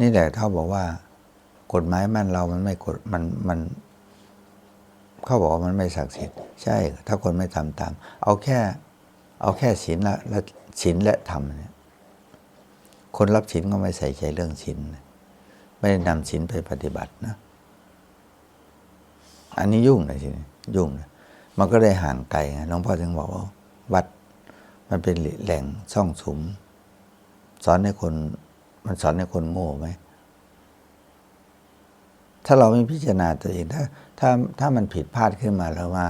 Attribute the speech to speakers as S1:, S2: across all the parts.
S1: นี่แหละเขาบอกว่า กฎหมายมันเรามันไม่กฎมันมันเขาบอกว่ามันไม่ศักดิ์สิทธิ์ใช่ ถ้าคนไม่ทำตาม เอาแค่ เอาแค่ศีลและศีลและธรรมเนี่ยคนรับศีลก็ไม่ใส่ใจเรื่องศีลนไม่ได้นำศีลไปปฏิบัตินะ อันนี้ยุ่งเลยทีนี้ยุ่งเลยมันก็เลยห่างไกลไงหลวงพ่อถึงบอกว่า วัดมันเป็นแหล่งซ่องสุม สอนให้คน มันสอนให้คนโง่ไหม ถ้าเราไม่พิจารณาตัวเองถ้าถ้าถ้ามันผิดพลาดขึ้นมาแล้วว่า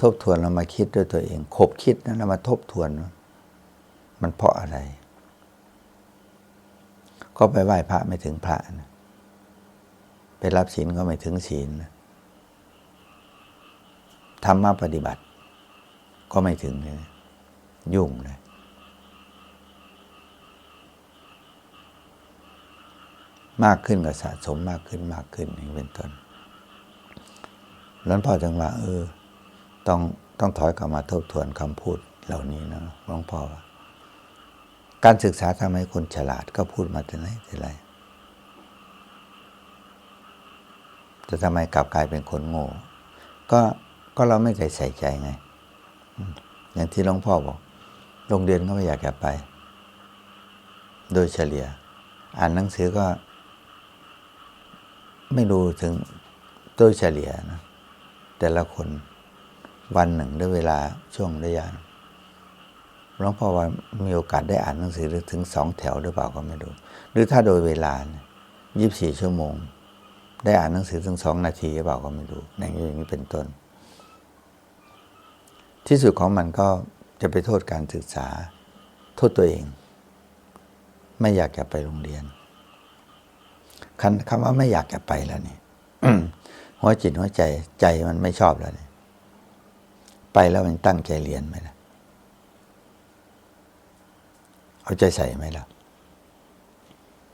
S1: ทบทวนเรามาคิดด้วยตัวเองคบคิดนะเรามาทบทวน มันเพราะอะไร ก็ไปไหว้พระไม่ถึงพระนะไปรับศีลก็ไม่ถึงศีลนะธรรมะปฏิบัติ ก็ไม่ถึงเลยยุ่งเลย มากขึ้นก็สะสมมากขึ้นมากขึ้นอย่างเป็นต้นหลวงพ่อจึงว่าเออ ต้องต้องถอยกลับมาทบทวนคำพูดเหล่านี้นะหลวงพ่อว่าการศึกษาทำให้คนฉลาดก็พูดมาแต่ไหนแต่ไรจะทำไมกลับกลายเป็นคนโง่ ก็ก็เราไม่เคยใส่ใจไงอืมอย่างที่หลวงพ่อบอกโรงเรียนก็ไม่อยากจะไป โดยเฉลี่ย อ่านหนังสือก็ ไม่รู้ถึงโดยเฉลี่ยนะแต่ละคนวันหนึ่งด้วยเวลาช่วงระยะหลวงพ่อว่ามีโอกาสได้อ่านหนังสือถึงสองแถวหรือเปล่าก็ไม่รู้ หรือถ้าโดยเวลายี่สิบสี่ชั่วโมง ได้อ่านหนังสือถึงสองนาทีหรือเปล่าก็ไม่รู้อย่างนี้อย่างนี้เป็นต้น ที่สุดของมันก็จะไปโทษการศึกษา โทษตัวเอง ไม่อยากจะไปโรงเรียน คำคำว่าไม่อยากจะไปแล้วนี่หัวจิตหัวใจใจมันไม่ชอบแล้วนี่ไปแล้วมันตั้งใจเรียนไหมล่ะ เอาใจใส่ไหมล่ะ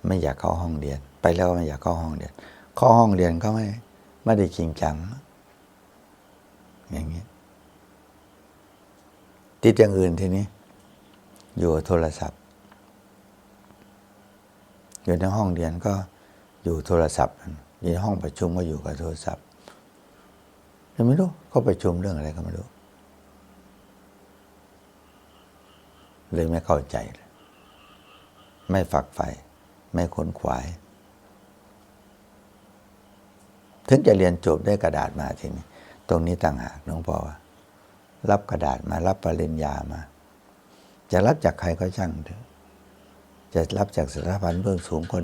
S1: ไม่อยากเข้าห้องเรียน ไปแล้วก็ไม่อยากเข้าห้องเรียน เข้าห้องเรียนก็ไม่ไม่ได้จริงจัง อย่างนี้ ติดอย่างอื่นทีนี้ อยู่กับโทรศัพท์ อยู่ในห้องเรียนก็ อยู่โทรศัพท์อยู่ในห้องประชุมก็อยู่กับโทรศัพท์ยังไม่รู้เขาประชุมเรื่องอะไรก็ไม่รู้เลยไม่เข้าใจ ไม่ฝักใฝ่ไม่ขนขวาย ถึงจะเรียนจบได้กระดาษมาทีนี้ตรงนี้ต่างหากหลวงพ่อว่ารับกระดาษมารับปริญญามา จะรับจากใครก็ช่างเถอะ จะรับจากสถาบันเบื้องสูงก็